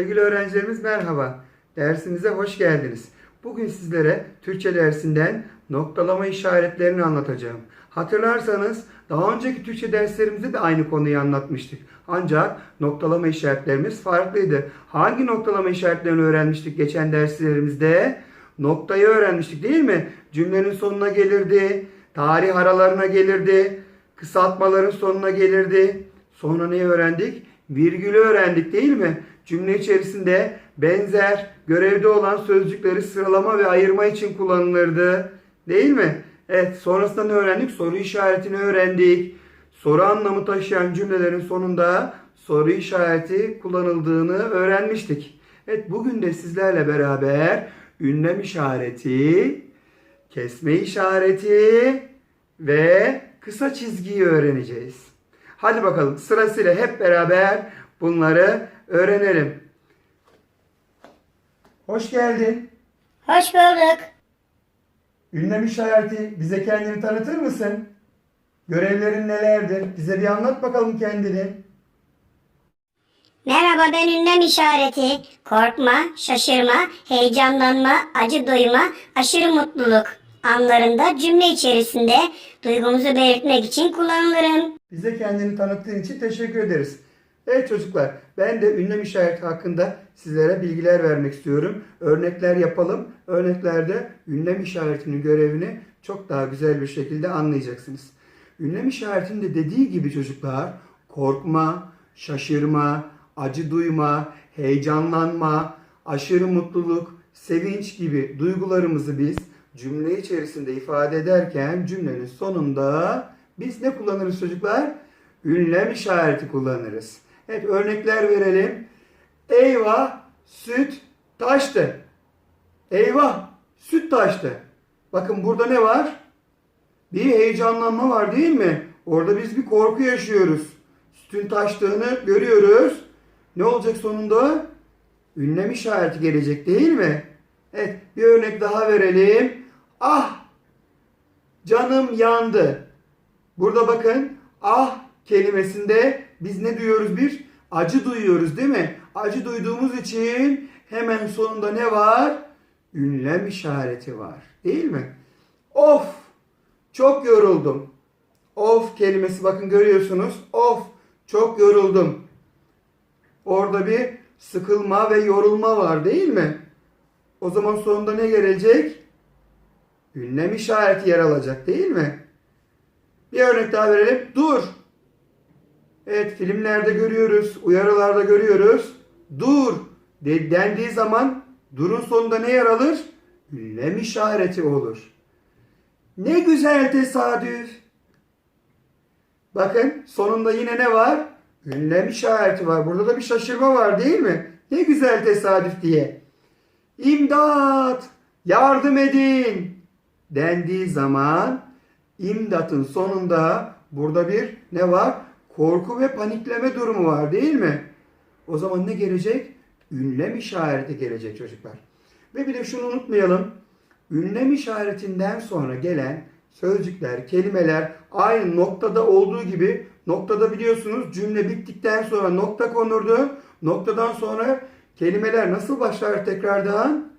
Sevgili öğrencilerimiz merhaba. Dersimize hoş geldiniz. Bugün sizlere Türkçe dersinden noktalama işaretlerini anlatacağım. Hatırlarsanız daha önceki Türkçe derslerimizde de aynı konuyu anlatmıştık. Ancak noktalama işaretlerimiz farklıydı. Hangi noktalama işaretlerini öğrenmiştik geçen derslerimizde? Noktayı öğrenmiştik değil mi? Cümlenin sonuna gelirdi, tarih aralarına gelirdi, kısaltmaların sonuna gelirdi. Sonra neyi öğrendik? Virgülü öğrendik değil mi? Cümle içerisinde benzer, görevde olan sözcükleri sıralama ve ayırma için kullanılırdı. Değil mi? Evet, sonrasında ne öğrendik? Soru işaretini öğrendik. Soru anlamı taşıyan cümlelerin sonunda soru işareti kullanıldığını öğrenmiştik. Evet, bugün de sizlerle beraber ünlem işareti, kesme işareti ve kısa çizgiyi öğreneceğiz. Hadi bakalım sırasıyla hep beraber bunları öğrenelim. Hoş geldin. Hoş bulduk. Ünlem işareti bize kendini tanıtır mısın? Görevlerin nelerdir? Bize bir anlat bakalım kendini. Merhaba ben ünlem işareti. Korkma, şaşırma, heyecanlanma, acı duyma, aşırı mutluluk anlarında cümle içerisinde duygumuzu belirtmek için kullanılırım. Bize kendini tanıttığın için teşekkür ederiz. Evet çocuklar, ben de ünlem işareti hakkında sizlere bilgiler vermek istiyorum. Örnekler yapalım. Örneklerde ünlem işaretinin görevini çok daha güzel bir şekilde anlayacaksınız. Ünlem işaretinde dediği gibi çocuklar, korkma, şaşırma, acı duyma, heyecanlanma, aşırı mutluluk, sevinç gibi duygularımızı biz cümle içerisinde ifade ederken cümlenin sonunda biz ne kullanırız çocuklar? Ünlem işareti kullanırız. Evet örnekler verelim. Eyvah süt taştı. Eyvah süt taştı. Bakın burada ne var? Bir heyecanlanma var değil mi? Orada biz bir korku yaşıyoruz. Sütün taştığını görüyoruz. Ne olacak sonunda? Ünlem işareti gelecek değil mi? Evet bir örnek daha verelim. Ah canım yandı. Burada bakın ah kelimesinde biz ne duyuyoruz bir? Acı duyuyoruz değil mi? Acı duyduğumuz için hemen sonunda ne var? Ünlem işareti var. Değil mi? Of! Çok yoruldum. Of kelimesi bakın görüyorsunuz. Of! Çok yoruldum. Orada bir sıkılma ve yorulma var değil mi? O zaman sonunda ne gelecek? Ünlem işareti yer alacak değil mi? Bir örnek daha verelim. Dur. Evet filmlerde görüyoruz, uyarılarda görüyoruz. Dur de- dendiği zaman durun sonunda ne yer alır? Ünlem işareti olur. Ne güzel tesadüf. Bakın sonunda yine ne var? Ünlem işareti var. Burada da bir şaşırma var değil mi? Ne güzel tesadüf diye. İmdat! Yardım edin! dendiği zaman imdatın sonunda burada bir ne var? Korku ve panikleme durumu var değil mi? O zaman ne gelecek? Ünlem işareti gelecek çocuklar. Ve bir de şunu unutmayalım. Ünlem işaretinden sonra gelen sözcükler, kelimeler aynı noktada olduğu gibi noktada biliyorsunuz cümle bittikten sonra nokta konurdu. Noktadan sonra kelimeler nasıl başlar tekrardan?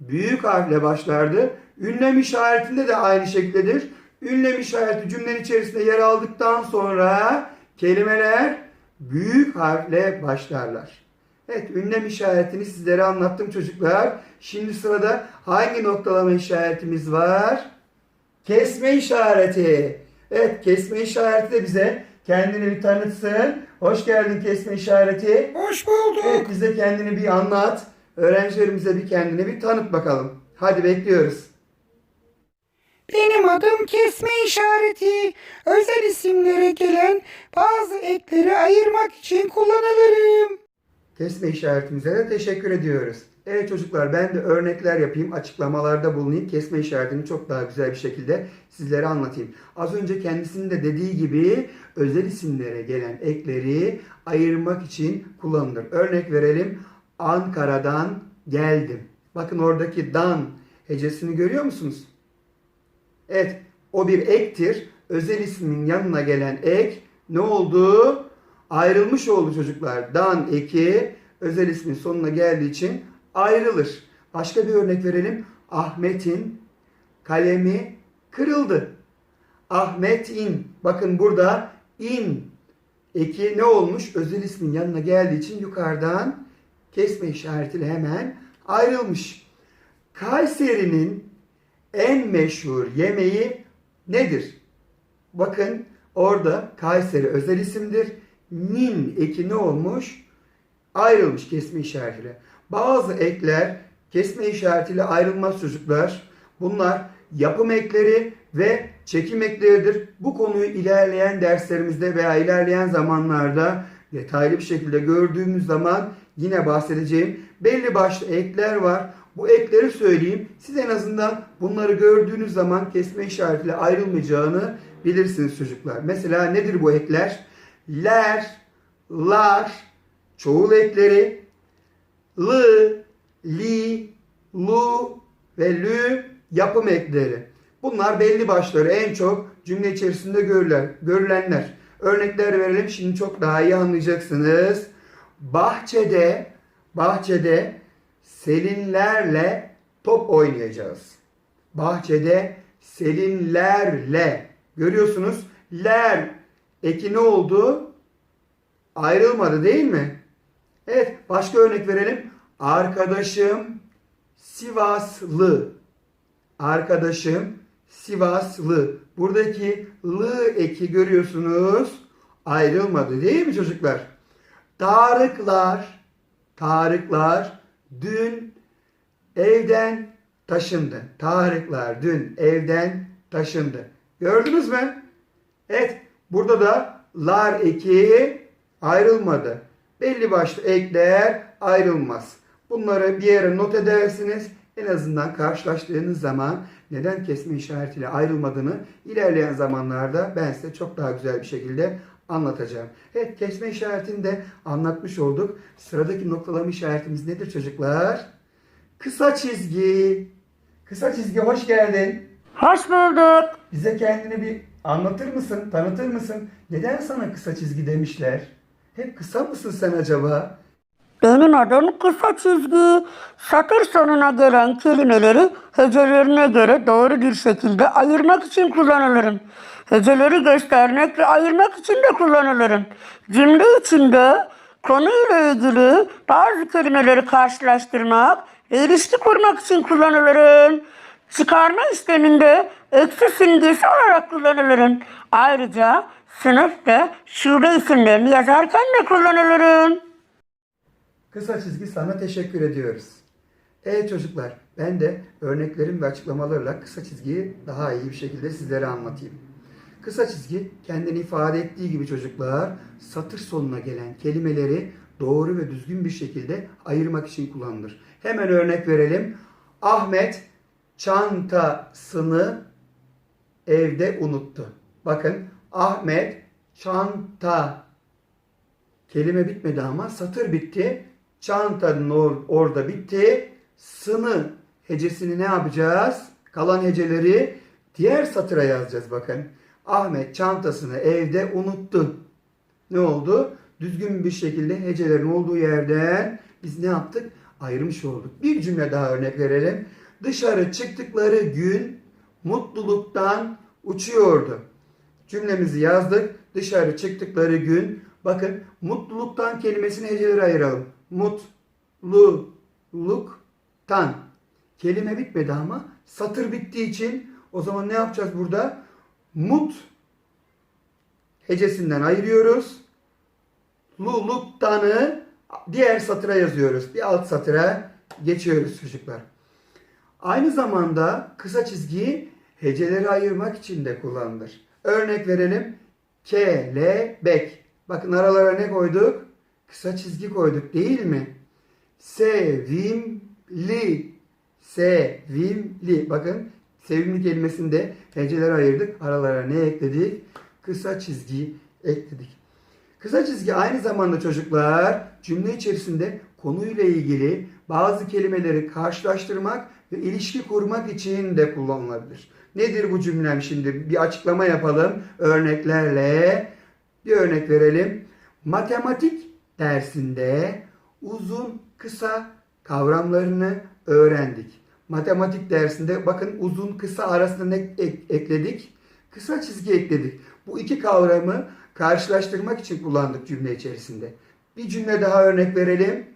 Büyük harfle başlardı. Ünlem işaretinde de aynı şekildedir. Ünlem işareti cümlenin içerisinde yer aldıktan sonra kelimeler büyük harfle başlarlar. Evet, ünlem işaretini sizlere anlattım çocuklar. Şimdi sırada hangi noktalama işaretimiz var? Kesme işareti. Evet, kesme işareti de bize kendini bir tanıtsın. Hoş geldin kesme işareti. Hoş bulduk. Evet, bize kendini bir anlat. Öğrencilerimize bir kendini bir tanıt bakalım. Hadi bekliyoruz. Benim adım kesme işareti. Özel isimlere gelen bazı ekleri ayırmak için kullanılırım. Kesme işaretimize de teşekkür ediyoruz. Evet çocuklar ben de örnekler yapayım, açıklamalarda bulunayım. Kesme işaretini çok daha güzel bir şekilde sizlere anlatayım. Az önce kendisinin de dediği gibi özel isimlere gelen ekleri ayırmak için kullanılır. Örnek verelim. Ankara'dan geldim. Bakın oradaki dan hecesini görüyor musunuz? Evet, o bir ektir. Özel ismin yanına gelen ek ne oldu? Ayrılmış oldu çocuklar. Dan eki özel ismin sonuna geldiği için ayrılır. Başka bir örnek verelim. Ahmet'in kalemi kırıldı. Ahmet'in bakın burada in eki ne olmuş? Özel ismin yanına geldiği için yukarıdan kesme işaretiyle hemen ayrılmış. Kayseri'nin en meşhur yemeği nedir? Bakın orada Kayseri özel isimdir. Nin eki ne olmuş? Ayrılmış kesme işaretiyle. Bazı ekler kesme işaretiyle ayrılmaz çocuklar. Bunlar yapım ekleri ve çekim ekleridir. Bu konuyu ilerleyen derslerimizde veya ilerleyen zamanlarda detaylı bir şekilde gördüğümüz zaman yine bahsedeceğim. Belli başlı ekler var. Bu ekleri söyleyeyim. Siz en azından bunları gördüğünüz zaman kesme işaretiyle ayrılmayacağını bilirsiniz çocuklar. Mesela nedir bu ekler? Ler, lar, çoğul ekleri, lı, li, lu ve lü yapım ekleri. Bunlar belli başları en çok cümle içerisinde görülen, görülenler. Örnekler verelim şimdi çok daha iyi anlayacaksınız. Bahçede, bahçede selinlerle top oynayacağız. Bahçede selinlerle görüyorsunuz. Ler eki ne oldu? Ayrılmadı değil mi? Evet başka örnek verelim. Arkadaşım Sivaslı. Arkadaşım Sivaslı. Buradaki lı eki görüyorsunuz. Ayrılmadı değil mi çocuklar? Tarıklar, Tarıklar dün evden taşındı. Tarıklar dün evden taşındı. Gördünüz mü? Evet, burada da lar eki ayrılmadı. Belli başlı ekler ayrılmaz. Bunları bir yere not edersiniz. En azından karşılaştığınız zaman neden kesme işaretiyle ayrılmadığını ilerleyen zamanlarda ben size çok daha güzel bir şekilde anlatacağım. Evet kesme işaretini de anlatmış olduk. Sıradaki noktalama işaretimiz nedir çocuklar? Kısa çizgi. Kısa çizgi hoş geldin. Hoş bulduk. Bize kendini bir anlatır mısın, tanıtır mısın? Neden sana kısa çizgi demişler? Hep kısa mısın sen acaba? Benim adım kısa çizgi. Satır sonuna gelen kelimeleri hecelerine göre doğru bir şekilde ayırmak için kullanılırım. Heceleri göstermek ve ayırmak için de kullanılırım. Cümle içinde konuyla ilgili bazı kelimeleri karşılaştırmak ve ilişki kurmak için kullanılırım. Çıkarma işleminde eksi simgesi olarak kullanılırım. Ayrıca sınıf ve şube isimlerini yazarken de kullanılırım. Kısa çizgi sana teşekkür ediyoruz. Evet çocuklar, ben de örneklerim ve açıklamalarla kısa çizgiyi daha iyi bir şekilde sizlere anlatayım. Kısa çizgi kendini ifade ettiği gibi çocuklar satır sonuna gelen kelimeleri doğru ve düzgün bir şekilde ayırmak için kullanılır. Hemen örnek verelim. Ahmet çantasını evde unuttu. Bakın Ahmet çanta kelime bitmedi ama satır bitti. Çantanın or- orada bitti. Sını hecesini ne yapacağız? Kalan heceleri diğer satıra yazacağız bakın. Ahmet çantasını evde unuttu. Ne oldu? Düzgün bir şekilde hecelerin olduğu yerden biz ne yaptık? Ayrılmış olduk. Bir cümle daha örnek verelim. Dışarı çıktıkları gün mutluluktan uçuyordu. Cümlemizi yazdık. Dışarı çıktıkları gün bakın mutluluktan kelimesini hecelere ayıralım. Mutluluktan. Kelime bitmedi ama satır bittiği için o zaman ne yapacağız burada? Mut hecesinden ayırıyoruz. Luluktanı diğer satıra yazıyoruz. Bir alt satıra geçiyoruz çocuklar. Aynı zamanda kısa çizgiyi heceleri ayırmak için de kullanılır. Örnek verelim. Kelebek. Bakın aralara ne koyduk? Kısa çizgi koyduk değil mi? Sevimli. Sevimli. Bakın sevimli kelimesinde heceleri ayırdık. Aralara ne ekledik? Kısa çizgi ekledik. Kısa çizgi aynı zamanda çocuklar cümle içerisinde konuyla ilgili bazı kelimeleri karşılaştırmak ve ilişki kurmak için de kullanılabilir. Nedir bu cümlem şimdi? Bir açıklama yapalım örneklerle. Bir örnek verelim. Matematik dersinde uzun, kısa kavramlarını öğrendik. Matematik dersinde bakın uzun, kısa arasında ne ek- ekledik? Kısa çizgi ekledik. Bu iki kavramı karşılaştırmak için kullandık cümle içerisinde. Bir cümle daha örnek verelim.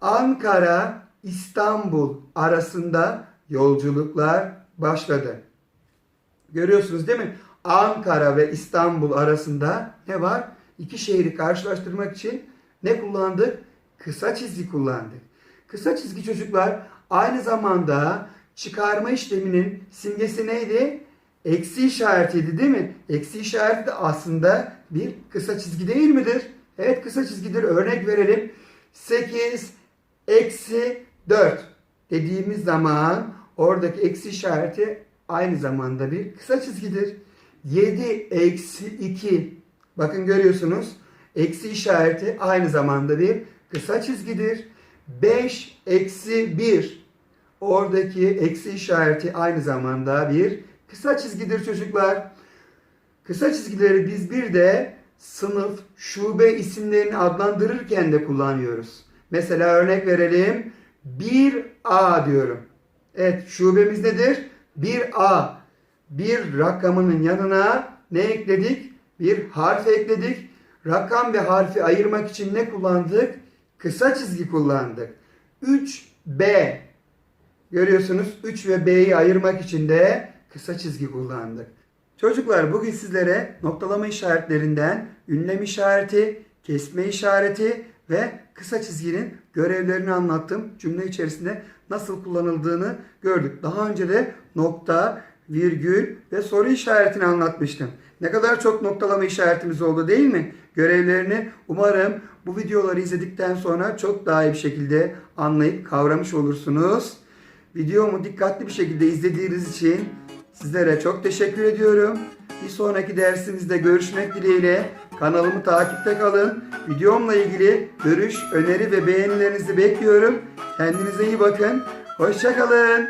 Ankara İstanbul arasında yolculuklar başladı. Görüyorsunuz değil mi? Ankara ve İstanbul arasında ne var? İki şehri karşılaştırmak için ne kullandık? Kısa çizgi kullandık. Kısa çizgi çocuklar aynı zamanda çıkarma işleminin simgesi neydi? Eksi işaretiydi değil mi? Eksi işareti de aslında bir kısa çizgi değil midir? Evet kısa çizgidir. Örnek verelim. 8 eksi 4 dediğimiz zaman oradaki eksi işareti aynı zamanda bir kısa çizgidir. 7 eksi 2 bakın görüyorsunuz eksi işareti aynı zamanda bir kısa çizgidir. 5 eksi 1 oradaki eksi işareti aynı zamanda bir kısa çizgidir çocuklar. Kısa çizgileri biz bir de sınıf, şube isimlerini adlandırırken de kullanıyoruz. Mesela örnek verelim. 1A diyorum. Evet şubemiz nedir? 1A. Bir rakamının yanına ne ekledik? Bir harf ekledik. Rakam ve harfi ayırmak için ne kullandık? Kısa çizgi kullandık. 3B. Görüyorsunuz 3 ve B'yi ayırmak için de kısa çizgi kullandık. Çocuklar bugün sizlere noktalama işaretlerinden ünlem işareti, kesme işareti ve kısa çizginin görevlerini anlattım. Cümle içerisinde nasıl kullanıldığını gördük. Daha önce de nokta, virgül ve soru işaretini anlatmıştım. Ne kadar çok noktalama işaretimiz oldu değil mi? Görevlerini umarım bu videoları izledikten sonra çok daha iyi bir şekilde anlayıp kavramış olursunuz. Videomu dikkatli bir şekilde izlediğiniz için sizlere çok teşekkür ediyorum. Bir sonraki dersimizde görüşmek dileğiyle kanalımı takipte kalın. Videomla ilgili görüş, öneri ve beğenilerinizi bekliyorum. Kendinize iyi bakın. Hoşçakalın.